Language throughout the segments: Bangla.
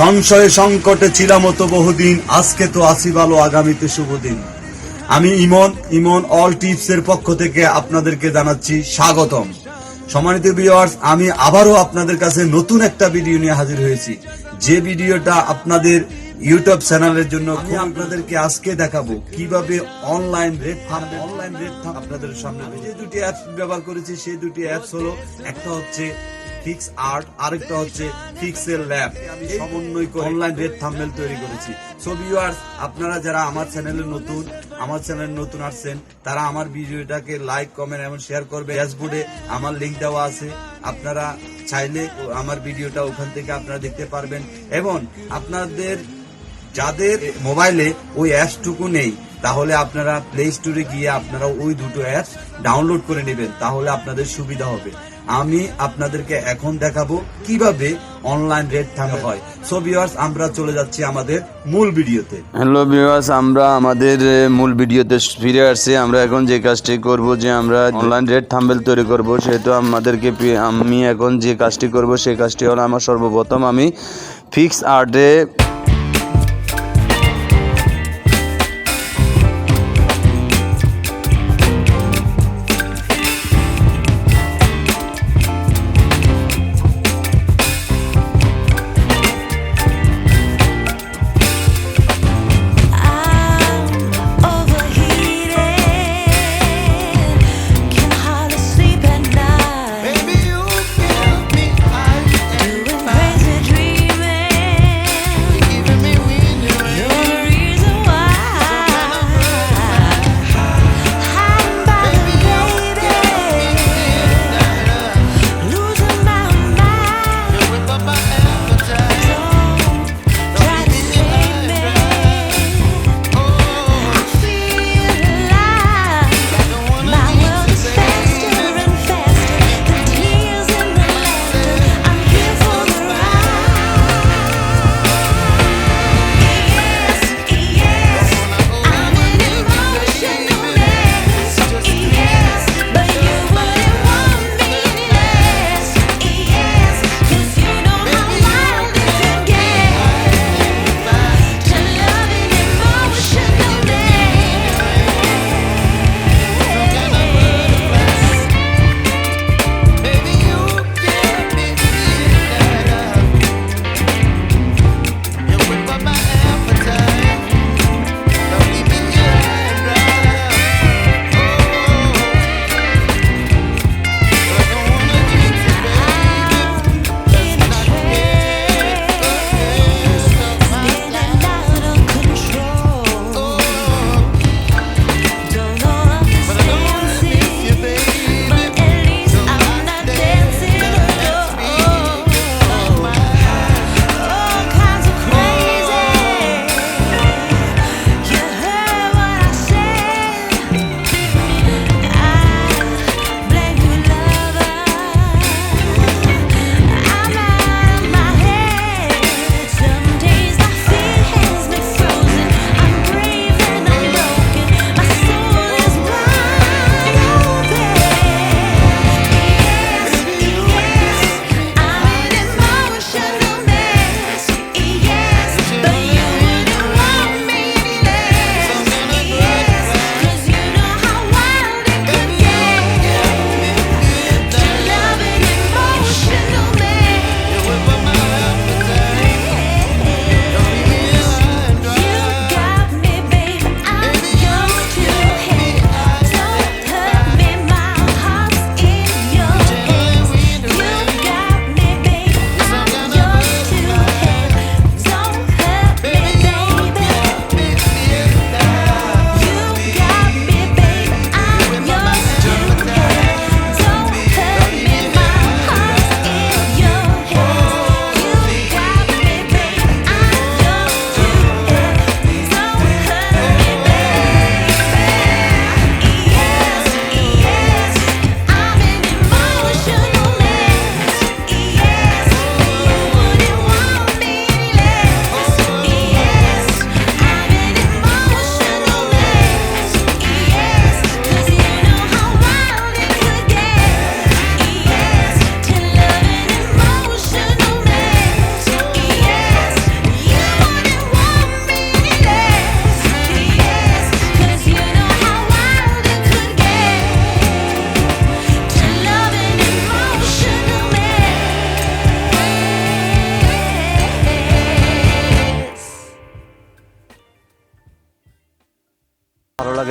সংশয়ে সংকটে ছিলাম তো বহুদিন আজকে তো আসি ভালো আগামীতে শুভ দিন। আমি ইমন ইমন অল টিপস এর পক্ষ থেকে আপনাদেরকে জানাচ্ছি স্বাগতম। সম্মানিত ভিউয়ার্স আমি আবারও আপনাদের কাছে নতুন একটা ভিডিও নিয়ে হাজির হয়েছি। যে ভিডিওটা আপনাদের ইউটিউব চ্যানেলের জন্য আমি আপনাদেরকে আজকে দেখাবো কীভাবে অনলাইন রেট থামবে অনলাইন রেট আপনাদের সামনে যে দুটি অ্যাপস ব্যবহার করেছি সেই দুটি অ্যাপস হলো একটা হচ্ছে ফিক্স আর্ট আরেকটা হচ্ছে ফিক্সেল ল্যাব আমি সমন্বয় করে অনলাইন রেট থাম্বনেল তৈরি করেছি। সো ভিউয়ার্স আপনারা যারা আমার চ্যানেলে নতুন আমার চ্যানেলে নতুন আসছেন তারা আমার ভিডিওটাকে লাইক কমেন্ট এবং শেয়ার করবে। ড্যাশবোর্ডে আমার লিংক দেওয়া আছে। আপনারা চাইলে আমার ভিডিওটা ওখান থেকে আপনারা দেখতে পারবেন। এবং আপনাদের যাদের মোবাইলে ওই অ্যাপসটুকু নেই তাহলে আপনারা প্লে স্টোরে গিয়ে আপনারা ওই দুটো অ্যাপস ডাউনলোড করে নেবেন। তাহলে আপনাদের সুবিধা হবে। আমি আপনাদেরকে এখন দেখাবো কীভাবে অনলাইন রেট থাকা হয়। সো ভিউয়ার্স আমরা চলে যাচ্ছি আমাদের মূল ভিডিওতে। হ্যালো ভিউয়ার্স আমরা আমাদের মূল ভিডিওতে ফিরে আসছি। আমরা এখন যে কাজটি করব যে আমরা অনলাইন রেট থাম্বেল তৈরি করব, সেহেতু আমাদেরকে আমি এখন যে কাজটি করব সেই কাজটি হলো আমার সর্বপ্রথম আমি ফিক্স আর্টে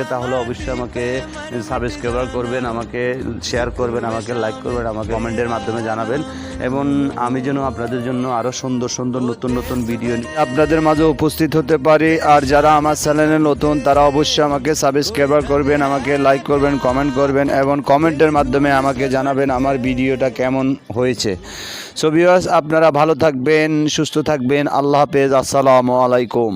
লাগে, তাহলে অবশ্যই আমাকে সাবস্ক্রাইবার করবেন, আমাকে শেয়ার করবেন, আমাকে লাইক করবেন, আমাকে কমেন্টের মাধ্যমে জানাবেন। এবং আমি যেন আপনাদের জন্য আরও সুন্দর সুন্দর, নতুন নতুন ভিডিও আপনাদের মাঝে উপস্থিত হতে পারি। আর যারা আমার চ্যানেলে নতুন, তারা অবশ্যই আমাকে সাবস্ক্রাইবার করবেন, আমাকে লাইক করবেন কমেন্ট করবেন, এবং কমেন্টের মাধ্যমে আমাকে জানাবেন আমার ভিডিওটা কেমন হয়েছে। সো আপনারা ভালো থাকবেন, সুস্থ থাকবেন। আল্লাহ হাফেজ। আসসালামু আলাইকুম।